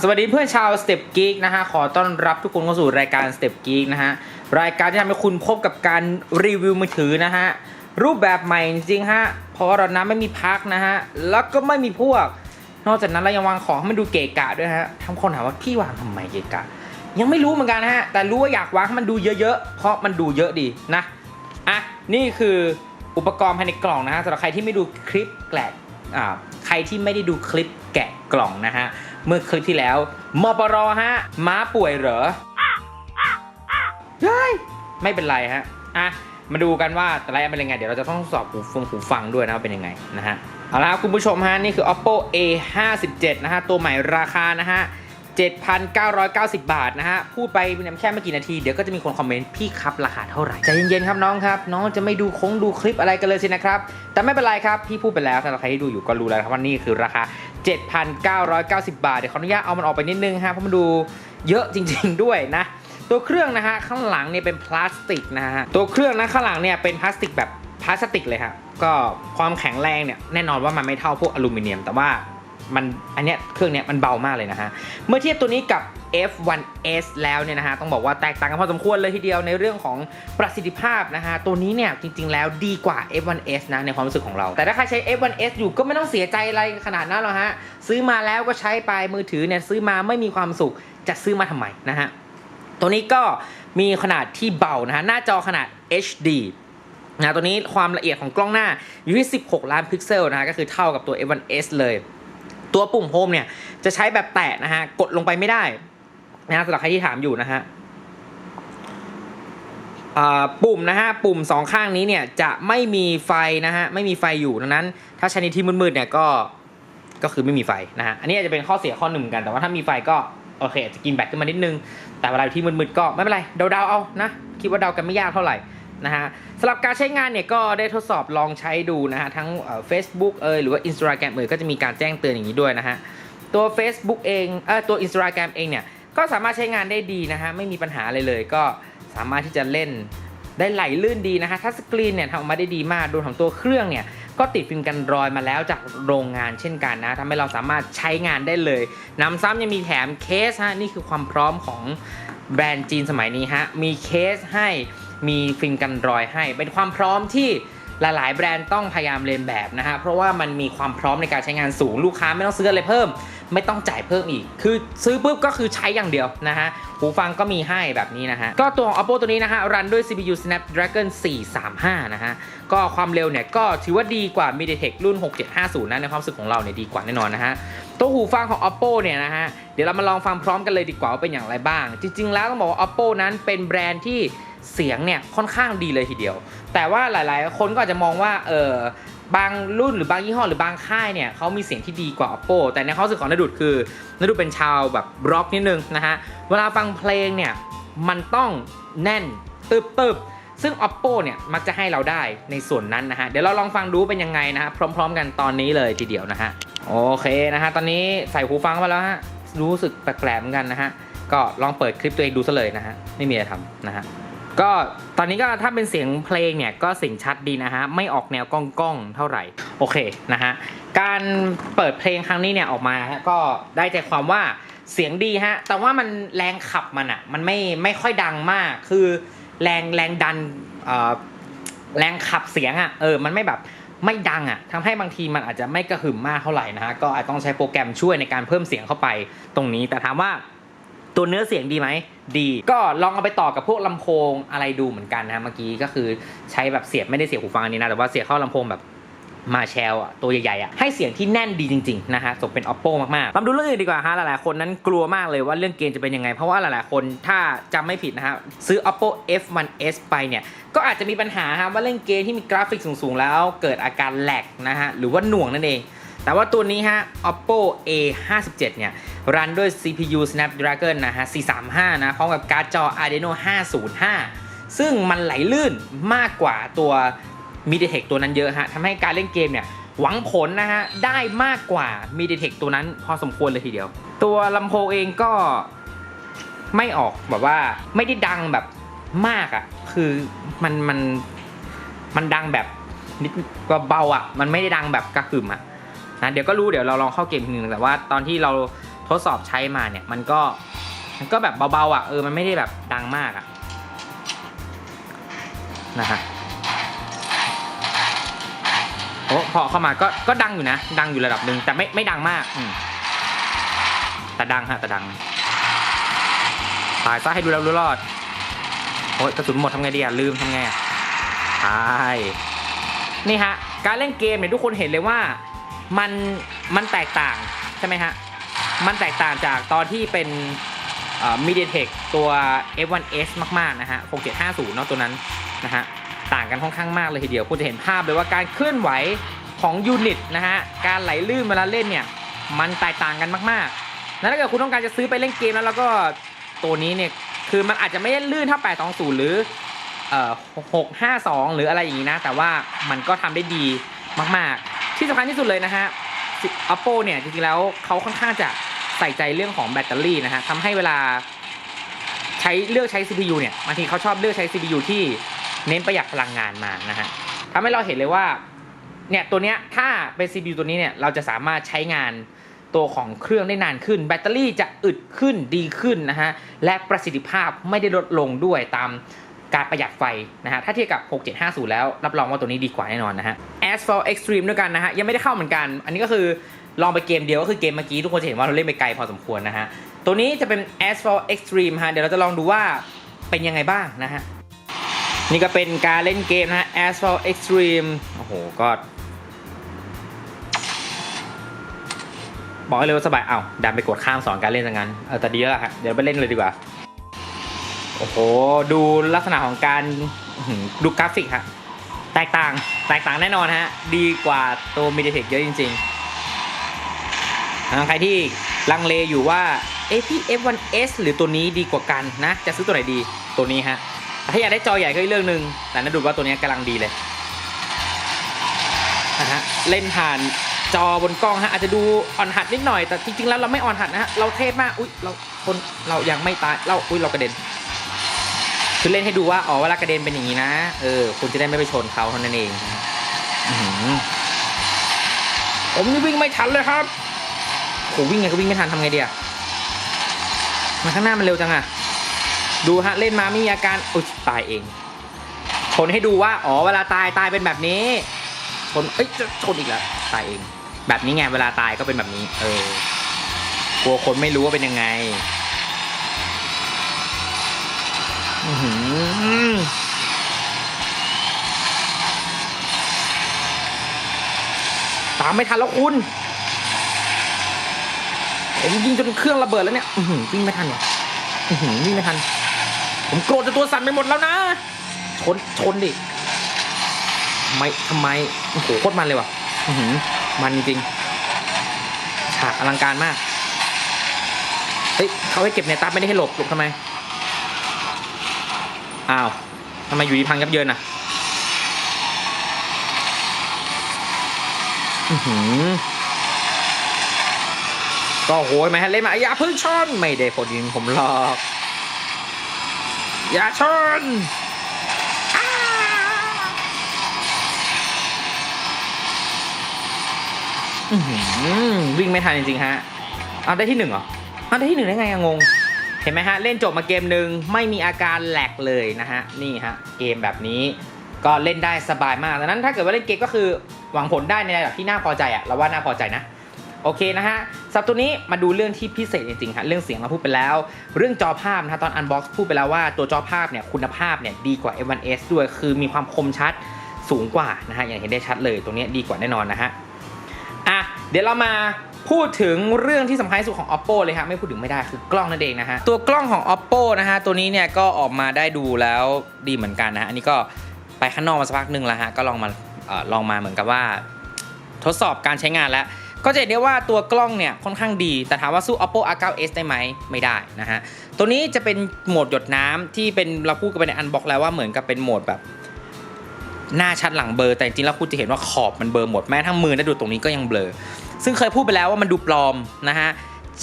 สวัสดีเพื่อนชาว Step Geek นะฮะ ขอต้อนรับทุกคนเข้าสู่รายการ Step Geek นะฮะ รายการที่ทำให้คุณพบกับการรีวิวมือถือนะฮะ รูปแบบใหม่จริงฮะ เพราะเรานั้นไม่มีพักนะฮะ แล้วก็ไม่มีพวก นอกจากนั้นเรายังวางของให้มันดูเกะกะด้วยฮะทำคนถามว่าพี่วางทำไมเกะกะ ยังไม่รู้เหมือนกันนะฮะ แต่รู้ว่าอยากวางให้มันดูเยอะๆ เพราะมันดูเยอะดีนะ อะ นี่คืออุปกรณ์ภายในกล่องนะฮะสำหรับใครที่ไม่ดูคลิปแกะอ่า ใครที่ไม่ได้ดูคลิปแกะกล่องนะฮะ เมื่อคลิปที่แล้วมปรฮะ ม้าป่วยเหรอเฮ้ไม่เป็นไรฮะ อะ มาดูกันว่าแต่ละอันเป็นยังไง เดี๋ยวเราจะต้องสอบหูฟังหูฟังด้วยนะว่าเป็นยังไงนะฮะ เอาละครับคุณผู้ชมฮะ นี่คือ oppo a 5 7นะฮะ ตัวใหม่ราคานะฮะ 7,990 บาทนะฮะ พูดไปแค่ไม่กี่นาที เดี๋ยวก็จะมีคนคอมเมนต์ พี่ครับราคาเท่าไหร่ ใจเย็นๆครับน้องครับ น้องจะไม่ดูคงดูคลิปอะไรกันเลยสินะครับ แต่ไม่เป็นไรครับ พี่พูดไปแล้วสำหรับใครที่ดูอยู่ก็รู้แล้วครับว่านี่คือราคา 7,990 บาท เดี๋ยวขออนุญาตเอามันออกไปนิดนึงฮะเพราะมันดูเยอะจริง ๆด้วยนะตัวเครื่องนะฮะข้างหลังเนี่ยเป็นพลาสติกนะฮะตัวเครื่องนะข้างหลังเนี่ยเป็นพลาสติกแบบพลาสติกเลยครับก็ความแข็งแรงเนี่ยแน่นอนว่ามันไม่เท่าพวกอลูมิเนียม แต่ว่า มันอันเนี้ยเครื่องเนี้ยมันเบามากเลยนะฮะ เมื่อเทียบตัวนี้กับ F1S แล้วเนี่ยนะฮะ ต้องบอกว่าแตกต่างกันพอสมควรเลยทีเดียวในเรื่องของประสิทธิภาพนะฮะ ตัวนี้เนี่ยจริงๆแล้วดีกว่า F1S นะในความรู้สึกของเรา แต่ถ้าใครใช้ F1S อยู่ก็ไม่ต้องเสียใจอะไรขนาดนั้นหรอกฮะ ซื้อมาแล้วก็ใช้ไปมือถือเนี่ยซื้อมาไม่มีความสุขจะซื้อมาทำไมนะฮะ ตัวนี้ก็มีขนาดที่เบานะฮะหน้าจอขนาด HD นะตัวนี้ความละเอียดของกล้องหน้าอยู่ที่ 16 ล้านพิกเซลนะฮะก็คือเท่ากับตัว F1S เลย ตัวปุ่มโฮมเนี่ยจะใช้แบบแตะนะฮะกดลงไปไม่ได้นะฮะสำหรับใครที่ถามอยู่นะฮะปุ่มนะฮะปุ่มสองข้างนี้เนี่ยจะไม่มีไฟนะฮะไม่มีไฟอยู่ดังนั้น ถ้าช้ในที่มืดๆเนี่ยก็ก็คือไม่มีไฟนะฮะอันนี้อาจจะเป็นข้อเสียข้อหนึ่งเหมือนกันแต่ว่าถ้ามีไฟก็โอเคจจะกินแบตขึ้นมานิดนึง แต่เวลาที่มืดๆก็ไม่เป็นไรเดาๆเอานะคิดว่าเดากันไม่ยากเท่าไหร่ นะฮะสำหรับการใช้งานเนี่ยก็ได้ทดสอบลองใช้ดูนะฮะทั้งเฟซบุ๊กเอยหรือว่า Instagram เอยก็จะมีการแจ้งเตือนอย่างนี้ด้วยนะฮะตัว Facebook เองเออตัว Instagram เองเนี่ยก็สามารถใช้งานได้ดีนะฮะไม่มีปัญหาเลยเลย ก็สามารถที่จะเล่นได้ไหลลื่นดีนะฮะทัชสกรีนเนี่ยทำออกมาได้ดีมากโดยของตัวเครื่องเนี่ยก็ติดฟิล์มกันรอยมาแล้วจากโรงงานเช่นกันนะทำให้เราสามารถใช้งานได้เลยนำซ้ำยังมีแถมเคสฮะนี่คือความพร้อมของแบรนด์จีนสมัยนี้ฮะมีเคสให้ มีฟิล์มกันรอยให้ เป็นความพร้อมที่หลาย ๆ แบรนด์ต้องพยายามเรียนแบบนะฮะ เพราะว่ามันมีความพร้อมในการใช้งานสูงลูกค้าไม่ต้องซื้ออะไรเพิ่ม ไม่ต้องจ่ายเพิ่มอีก คือซื้อปุ๊บก็คือใช้อย่างเดียวนะฮะ หูฟังก็มีให้แบบนี้นะฮะ ก็ตัวของ Oppo ตัวนี้นะฮะ รันด้วย CPU Snapdragon 435 นะฮะ ก็ความเร็วเนี่ยก็ถือว่าดีกว่า MediaTek รุ่น 6750 นะในความรู้สึกของเราเนี่ยดีกว่าแน่นอนนะฮะ ตัวหูฟังของ Oppo เนี่ยนะฮะ เดี๋ยวเรามาลองฟังพร้อมกันเลยดีกว่าว่าเป็นอย่างไรบ้าง จริง ๆ แล้วต้องบอกว่า Oppo นั้นเป็นแบรนด์ที่ เสียงเนี่ยค่อนข้างดีเลยทีเดียว แต่ว่าหลาย ๆ คนก็อาจจะมองว่าเออบางรุ่นหรือบางยี่ห้อหรือบางค่ายเนี่ยเขามีเสียงที่ดีกว่า Oppo แต่ในความรู้สึกของนดุดคือนดุดเป็นชาวแบบร็อกนิดนึงนะฮะเวลาฟังเพลงเนี่ยมันต้องแน่นตึบตึบซึ่ง Oppo เนี่ยมักจะให้เราได้ในส่วนนั้นนะฮะเดี๋ยวเราลองฟังดูเป็นยังไงนะฮะพร้อม ๆ กันตอนนี้เลยทีเดียวนะฮะโอเคนะฮะตอนนี้ใส่หูฟังมาแล้วฮะรู้สึกแปลกๆเหมือนกันนะฮะก็ลองเปิดคลิปตัวเองดูซะเลยนะฮะไม่มีอะไรทำนะฮะ ก็ตอนนี้ก็ถ้าเป็นเสียงเพลงเนี่ยก็เสียงชัดดีนะฮะ ไม่ออกแนวก้องๆเท่าไหร่ โอเคนะฮะ การเปิดเพลงครั้งนี้เนี่ยออกมาก็ได้ใจความว่าเสียงดีฮะ แต่ว่ามันแรงขับมันอะมันไม่ไม่ค่อยดังมาก คือแรงแรงดันแรงขับเสียงอะเออ มันไม่แบบไม่ดังอะทำให้บางทีมันอาจจะไม่กระหึ่มมากเท่าไหร่นะฮะ ก็อาจต้องใช้โปรแกรมช่วยในการเพิ่มเสียงเข้าไปตรงนี้ แต่ถามว่า ตัวเนื้อเสียงดีไหม ดี ก็ลองเอาไปต่อกับพวกลำโพงอะไรดูเหมือนกันนะเมื่อกี้ก็คือใช้แบบเสียบไม่ได้เสียบหูฟังอันนี้นะ แต่ว่าเสียบเข้าลำโพงแบบมาแชลอะตัวใหญ่ๆอะให้เสียงที่แน่นดีจริงๆนะฮะสมเป็น oppo มากๆมาดูเรื่องอื่นดีกว่าฮะหลายๆคนนั้นกลัวมากเลยว่าเรื่องเกมจะเป็นยังไง เพราะว่าหลายๆคนถ้าจำไม่ผิดนะฮะซื้อ oppo f1s ไปเนี่ยก็อาจจะมีปัญหาฮะว่าเล่นเกมที่มีกราฟิกสูงๆแล้ว เกิดอาการแหลกนะฮะหรือว่าหน่วงนั่นเอง แต่ว่าตัวนี้ฮะ oppo a 5 7เนี่ย รันด้วย CPU Snapdragon นะฮะ 435 นะ พร้อมกับการ์ดจอ Adreno 505 ซึ่งมันไหลลื่นมากกว่าตัว MediaTek ตัวนั้นเยอะฮะทำให้การเล่นเกมเนี่ยหวังผลนะฮะ ได้มากกว่า MediaTek ตัวนั้นพอสมควรเลยทีเดียว ตัวลำโพงเองก็ไม่ออกแบบว่าไม่ได้ดังแบบมากอะ่ะ คือมันมันมันดังแบบนิดก็เบาอะ่ะ มันไม่ได้ดังแบบกระหึ่มอะ นะเดี๋ยวก็รู้เดี๋ยวเราลองเข้าเกมทีนึงแต่ว่าตอนที่เราททดสอบใช้มาเนี่ยมันก็มันก็แบบเบาๆอะเออมันไม่ได้แบบดังมากอะนะฮะโอ้พอเข้ามาก็ก็ดังอยู่นะ ดังอยู่ระดับหนึ่งแต่ไม่ไม่ดังมากอืมแต่ดังฮะแต่ดังตายซะให้ดูแล้วรู้รอดโอ้ยกระสุนหมดทำไงดีอะลืมทำไงอะตายนี่ฮะ การเล่นเกมเนี่ยทุกคนเห็นเลยว่า มันมันแตกต่างใช่ไหมฮะ มันแตกต่างจากตอนที่เป็นมีเดียเทคตัว F1S มาก ๆ นะฮะ 6750 เนาะตัวนั้นนะฮะ ต่างกันค่อนข้างมากเลยทีเดียว คุณจะเห็นภาพเลยว่าการเคลื่อนไหวของยูนิตนะฮะ การไหลลื่นเวลาเล่นเนี่ย มันแตกต่างกันมากๆแล้วถ้าเกิดคุณต้องการจะซื้อไปเล่นเกมแล้วแล้วก็ตัวนี้เนี่ย คือมันอาจจะไม่ได้ลื่นเท่า 820 หรือเอ่อ652 หรืออะไรอย่างนี้นะ แต่ว่ามันก็ทำได้ดีมาก ๆ ที่สำคัญที่สุดเลยนะฮะ Oppo เนี่ยจริงๆแล้วเขาค่อนข้างจะใส่ใจเรื่องของแบตเตอรี่นะฮะทำให้เวลาใช้เลือกใช้ CPU เนี่ยบางทีเขาชอบเลือกใช้ CPU ที่เน้นประหยัดพลังงานมานะฮะทำให้เราเห็นเลยว่าเนี่ยตัวเนี้ยถ้าเป็น CPU ตัวนี้เนี่ยเราจะสามารถใช้งานตัวของเครื่องได้นานขึ้น แบตเตอรี่จะอึดขึ้นดีขึ้นนะฮะและประสิทธิภาพไม่ได้ลดลงด้วยตาม การประหยัดไฟนะฮะถ้าเทียบกับ 6750 แล้ว รับรองว่าตัวนี้ดีกว่าแน่นอนนะฮะ Asphalt Extreme ด้วยกันนะฮะยังไม่ได้เข้าเหมือนกัน อันนี้ก็คือลองไปเกมเดียวก็คือเกมเมื่อกี้ทุกคนจะเห็นว่าเราเล่นไปไกลพอสมควรนะฮะตัวนี้จะเป็น Asphalt Extreme ฮะเดี๋ยวเราจะลองดูว่าเป็นยังไงบ้างนะฮะนี่ก็เป็นการเล่นเกมนะฮะ Asphalt Extreme โอ้โหก็บอกให้เลยว่าสบายเอ้าดันไปกดข้ามสอนการเล่นซะงั้นเออแต่ดีแล้วฮะเดี๋ยวไปเล่นเลยดีกว่า โอ้โห ดูลักษณะของการดูกราฟิกฮะ แตกต่าง แตกต่างแน่นอนฮะ ดีกว่าตัว MediaTek เยอะจริงๆอ่าใครที่ลังเลอยู่ว่าเอพี่ F1S หรือตัวนี้ดีกว่ากันนะ จะซื้อตัวไหนดี ตัวนี้ฮะ ถ้าอยากได้จอใหญ่ก็อีกเรื่องหนึ่งแต่น่าดูว่าตัวนี้กำลังดีเลยนะฮะ เล่นผ่านจอบนกล้องฮะอาจจะดูอ่อนหัดนิดหน่อยแต่จริงๆแล้วเราไม่อ่อนหัดนะฮะเราเทพมากอุ๊ยเราคนเรายังไม่ตายเราอุ๊ยเรากระเด็น คือเล่นให้ดูว่าอ๋อเวลากระเด็นเป็นอย่างนี้นะ เออ คุณจะได้ไม่ไปชนเขาเท่านั้นเองผมนี่วิ่งไม่ทันเลยครับโหวิ่งไงก็วิ่งไม่ทันทำไงเดีอะมันข้างหน้ามันเร็วจังอะดูฮะเล่นมาไม่มีอาการอุ๊ยตายเอง ชนให้ดูว่าอ๋อเวลาตายตายเป็นแบบนี้ชนเอ้ยจะชนอีกแล้วตายเอง แบบนี้ไงเวลาตายก็เป็นแบบนี้ เออกลัวคนไม่รู้ว่าเป็นยังไง ตามไม่ทันแล้วคุณ ผมยิงจนเครื่องระเบิดแล้วเนี่ยอืวิ่งไม่ทันว่ะวิ่งไม่ทัน ผมโกรธจนตัวสั่นไปหมดแล้วนะ ชน ชนดิทำไมทำไมโอ้โหโคตรมันเลยว่ะมันจริงฉากอลังการมาก เฮ้ยเขาให้เก็บในตาไม่ได้ให้หลบหลบทำไม อ้าวทำไมอยู่ดีพังยับเยินอะอือหือก็โหยไหมฮะเล่นมาอย่าพึ่งชน ไม่ได้ผลยิงผมหรอก อย่าชนวิ่งไม่ทันจริงๆฮะเอาได้ที่หนึ่งเหรอเอาได้ที่หนึ่งได้ไงอะงง เห็นไหมฮะ เล่นจบมาเกมหนึ่งไม่มีอาการแหลกเลยนะฮะ นี่ฮะ เกมแบบนี้ก็เล่นได้สบายมากดังนั้นถ้าเกิดว่าเล่นเกมก็คือหวังผลได้ในระดับที่น่าพอใจอะเราว่าน่าพอใจนะโอเคนะฮะสับตัวนี้มาดูเรื่องที่พิเศษจริงๆฮะเรื่องเสียงเราพูดไปแล้ว เรื่องจอภาพนะฮะตอนอันบ็อกซ์พูดไปแล้วว่าตัวจอภาพเนี่ยคุณภาพเนี่ยดีกว่า F1S ด้วยคือมีความคมชัดสูงกว่านะฮะอย่างเห็นได้ชัดเลยตรงนี้ดีกว่าแน่นอนนะฮะอะเดี๋ยวเรามา พูดถึงเรื่องที่สำคัญที่สุดของ Oppo เลยฮะไม่พูดถึงไม่ได้คือกล้องนั่นเองนะฮะตัวกล้องของ Oppo นะฮะตัวนี้เนี่ยก็ออกมาได้ดูแล้วดีเหมือนกันนะฮะอันนี้ก็ไปข้างนอกมาสักพักหนึ่งแล้วฮะก็ลองมาเอ่อลองมาเหมือนกับว่า ทดสอบการใช้งานแล้วก็จะเห็นได้ว่าตัวกล้องเนี่ยค่อนข้างดี แต่ถามว่าสู้ Oppo R9s ได้ไหมไม่ได้นะฮะตัวนี้จะเป็นโหมดหยดน้ำที่เป็นเราพูดกันไปในอันบอกแล้วว่าเหมือนกับเป็นโหมดแบบ หน้าชัดหลังเบลอแต่จริงแล้วคุณจะเห็นว่าขอบมันเบลอหมดแม้ทั้งมือและดูตรงนี้ก็ยังเบลอซึ่งเคยพูดไปแล้วว่ามันดูปลอมนะฮะ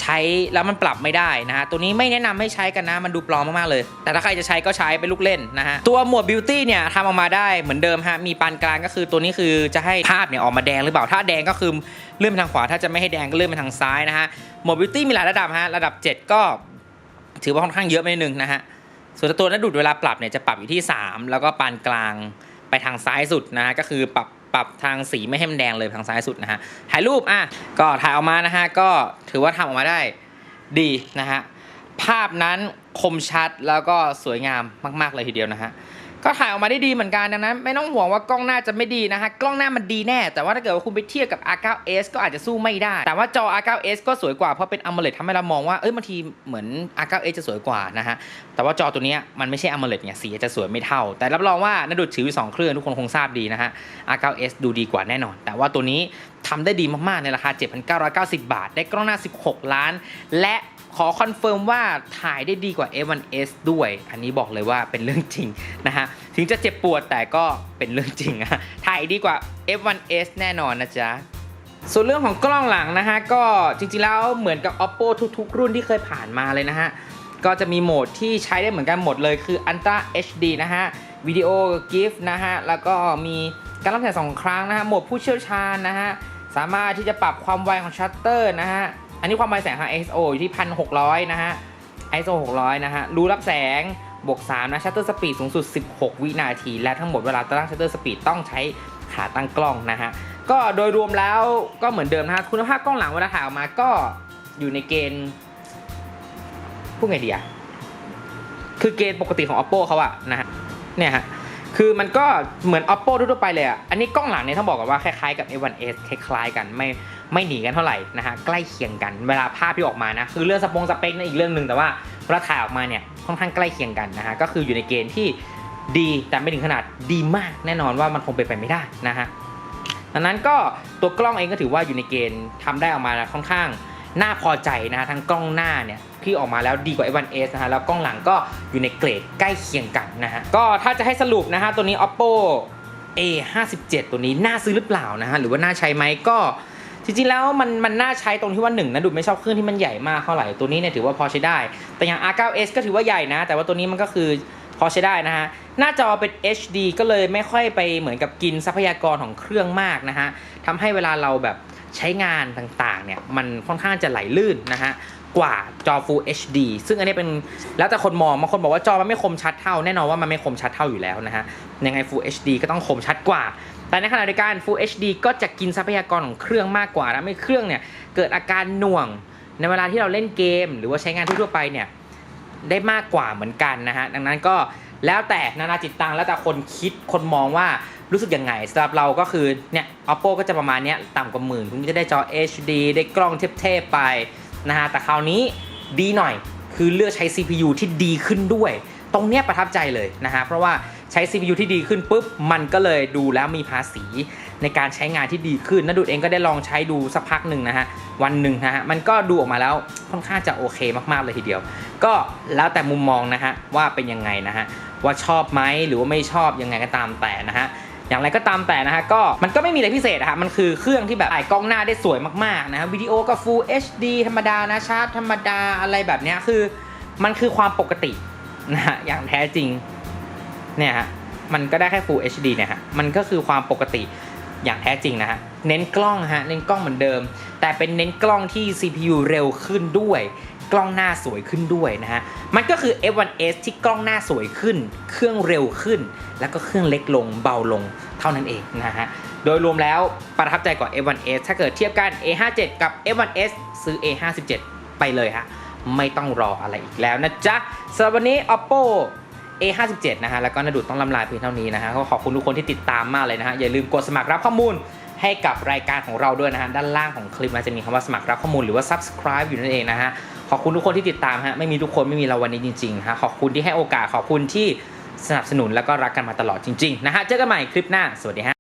ใช้แล้วมันปรับไม่ได้นะฮะตัวนี้ไม่แนะนำให้ใช้กันนะมันดูปลอมมากๆเลย แต่ถ้าใครจะใช้ก็ใช้เป็นลูกเล่นนะฮะตัวหมวดบิวตี้เนี่ยทำออกมาได้เหมือนเดิมฮะมีปานกลางก็คือตัวนี้คือจะให้ภาพเนี่ยออกมาแดงหรือเปล่าถ้าแดงก็คือเลื่อนไปทางขวาถ้าจะไม่ให้แดงก็เลื่อนไปทางซ้ายนะฮะหมวดบิวตี้มีหลายระดับฮะระดับ 7 ก็ถือว่าค่อนข้างเยอะไปนิดนึงนะฮะส่วนตัวนัดดูดเวลาปรับเนี่ยจะปรับอยู่ที่ 3 แล้วก็ปานกลาง ไปทางซ้ายสุดนะฮะก็คือปรับปรับทางสีไม่ให้มันแดงเลยทางซ้ายสุดนะฮะถ่ายรูปอะก็ถ่ายออกมานะฮะก็ถือว่าทำออกมาได้ดีนะฮะภาพนั้นคมชัดแล้วก็สวยงามมาก ๆ เลยทีเดียวนะฮะ ก็ถ่ายออกมาได้ดีเหมือนกันดังนั้นไม่ต้องห่วงว่ากล้องหน้าจะไม่ดีนะฮะ กล้องหน้ามันดีแน่ แต่ว่าถ้าเกิดว่าคุณไปเทียบกับ R9s ก็อาจจะสู้ไม่ได้ แต่ว่าจอ R9s ก็สวยกว่า เพราะเป็น AMOLED ทำให้เรามองว่า เอ้ยบางทีเหมือน R9s จะสวยกว่านะฮะ แต่ว่าจอตัวนี้มันไม่ใช่ AMOLED เนี่ยสีจะสวยไม่เท่า แต่รับรองว่านาดุดถืออยู่สองเครื่องทุกคนคงทราบดีนะฮะ R9s ดูดีกว่าแน่นอน แต่ว่าตัวนี้ทำได้ดีมากๆในราคา 7,990 บาท ได้กล้องหน้า 16 ล้าน และ ขอคอนเฟิร์มว่าถ่ายได้ดีกว่า A1s ด้วย อันนี้บอกเลยว่าเป็นเรื่องจริงนะฮะ ถึงจะเจ็บปวดแต่ก็เป็นเรื่องจริงอะถ่ายดีกว่า F1s แน่นอนนะจ๊ะส่วนเรื่องของกล้องหลังนะฮะ ก็จริงๆแล้วเหมือนกับ oppo ทุกๆ รุ่นที่เคยผ่านมาเลยนะฮะ ก็จะมีโหมดที่ใช้ได้เหมือนกันหมดเลยคือ Ultra HD นะฮะวิดีโอ GIF นะฮะ แล้วก็มีการรับแสงสองครั้งนะฮะโหมดผู้เชี่ยวชาญนะฮะสามารถที่จะปรับความไวของชัตเตอร์นะฮะ อันนี้ความไวแสงทาง ISO อยู่ที่ 1,600 นะฮะ ISO 600 นะฮะ รูรับแสง บวก 3 นะ ชัตเตอร์สปีดสูงสุด 16 วินาที และทั้งหมดเวลาตั้งชัตเตอร์สปีดต้องใช้ขาตั้งกล้องนะฮะ ก็โดยรวมแล้วก็เหมือนเดิมนะฮะ คุณภาพกล้องหลังเวลาถ่ายออกมาก็อยู่ในเกณฑ์พูดไงดีอะคือเกณฑ์ปกติของ oppo เขาอะนะฮะ เนี่ยฮะคือมันก็เหมือน oppo ทั่วๆไปเลยอะอันนี้กล้องหลังเนี่ยต้องบอกกันว่าคล้ายๆกับ a1s คล้ายๆกันไม่ ไม่หนีกันเท่าไหร่นะฮะใกล้เคียงกันเวลาภาพที่ออกมานะคือเรื่องสปงสเปคนั่นอีกเรื่องหนึ่งแต่ว่าเวลาถ่ายออกมาเนี่ยค่อนข้างใกล้เคียงกันนะฮะก็คืออยู่ในเกณฑ์ที่ดีแต่ไม่ถึงขนาดดีมากแน่นอนว่ามันคงเป็นไปไม่ได้นะฮะดังนั้นก็ตัวกล้องเองก็ถือว่าอยู่ในเกณฑ์ทำได้ออกมาค่อนข้างน่าพอใจนะฮะทั้งกล้องหน้าเนี่ยที่ออกมาแล้วดีกว่า A1s นะฮะแล้วกล้องหลังก็อยู่ในเกรดใกล้เคียงกันนะฮะก็ถ้าจะให้สรุปนะฮะตัวนี้ oppo A57 ตัวนี้น่าซื้อหรือเปล่านะฮะหรือว่าน่าใช้ไหมก็ จริงๆแล้วมันมันน่าใช้ตรงที่ว่าหนึ่งนะดูไม่ชอบเครื่องที่มันใหญ่มากเท่าไหร่ตัวนี้เนี่ยถือว่าพอใช้ได้ แต่อย่าง R9s ก็ถือว่าใหญ่นะ แต่ว่าตัวนี้มันก็คือพอใช้ได้นะฮะหน้าจอเป็น HD ก็เลยไม่ค่อยไปเหมือนกับกินทรัพยากรของเครื่องมากนะฮะทำให้เวลาเราแบบใช้งานต่างๆเนี่ยมันค่อนข้างจะไหลลื่นนะฮะกว่าจอ Full HD ซึ่งอันนี้เป็นแล้วแต่คนมองบางคนบอกว่าจอมันไม่คมชัดเท่าแน่นอนว่ามันไม่คมชัดเท่าอยู่แล้วนะฮะยังไง Full HD ก็ต้องคมชัดกว่า แต่ในขณะเดียวกัน Full HD ก็จะกินทรัพยากรของเครื่องมากกว่าแล้วไม่เครื่องเนี่ยเกิดอาการหน่วงในเวลาที่เราเล่นเกม หรือว่าใช้งานทั่วไปเนี่ยได้มากกว่าเหมือนกันนะฮะดังนั้นก็แล้วแต่นานาจิตตังแล้วแต่คนคิดคนมองว่ารู้สึกยังไงสำหรับเราก็คือเนี่ย oppo ก็จะประมาณเนี้ยต่ำกว่าหมื่นคุณจะได้จอ HD ได้กล้องเทพๆไปนะฮะแต่คราวนี้ดีหน่อยคือเลือกใช้ CPU ที่ดีขึ้นด้วย ตรงเนี้ยประทับใจเลยนะฮะเพราะว่า ใช้ CPU ที่ดีขึ้นปุ๊บมันก็เลยดูแล้วมีภาษีในการใช้งานที่ดีขึ้นนดูดเองก็ได้ลองใช้ดูสักพักหนึ่งนะฮะวันหนึ่งนะฮะมันก็ดูออกมาแล้วค่อนข้างจะโอเคมากๆเลยทีเดียว ก็แล้วแต่มุมมองนะฮะว่าเป็นยังไงนะฮะว่าชอบไหมหรือว่าไม่ชอบยังไงก็ตามแต่นะฮะอย่างไรก็ตามแต่นะฮะก็มันก็ไม่มีอะไรพิเศษอะฮะมันคือเครื่องที่แบบถ่ายกล้องหน้าได้สวยมากๆนะฮะวิดีโอก็ Full HD ธรรมดานะชาร์จธรรมดาอะไรแบบเนี้ยคือ มันคือความปกตินะฮะอย่างแท้จริง เนี่ยฮะมันก็ได้แค่ Full HD เนี่ยฮะมันก็คือความปกติอย่างแท้จริงนะฮะเน้นกล้องฮะเน้นกล้องเหมือนเดิม แต่เป็นเน้นกล้องที่ CPU เร็วขึ้นด้วย กล้องหน้าสวยขึ้นด้วยนะฮะมันก็คือ F1s ที่กล้องหน้าสวยขึ้น เครื่องเร็วขึ้น แล้วก็เครื่องเล็กลงเบาลงเท่านั้นเองนะฮะโดยรวมแล้วประทับใจกว่า F1s ถ้าเกิดเทียบกัน A57 กับ F1s ซื้อ A57 ไปเลยฮะไม่ต้องรออะไรอีกแล้วนะจ๊ะสำหรับวันนี้ Oppo A57 นะฮะแล้วก็นาดุดต้องลำลาเพียงเท่านี้นะฮะก็ขอบคุณทุกคนที่ติดตามมากเลยนะฮะอย่าลืมกดสมัครรับข้อมูลให้กับรายการของเราด้วยนะฮะด้านล่างของคลิปมันจะมีคำว่าสมัครรับข้อมูลหรือว่า subscribe อยู่นั่นเองนะฮะขอบคุณทุกคนที่ติดตามฮะไม่มีทุกคนไม่มีเราวันนี้จริงๆฮะขอบคุณที่ให้โอกาสขอบคุณที่สนับสนุนแล้วก็รักกันมาตลอดจริงๆนะฮะเจอกันใหม่คลิปหน้าสวัสดีฮะ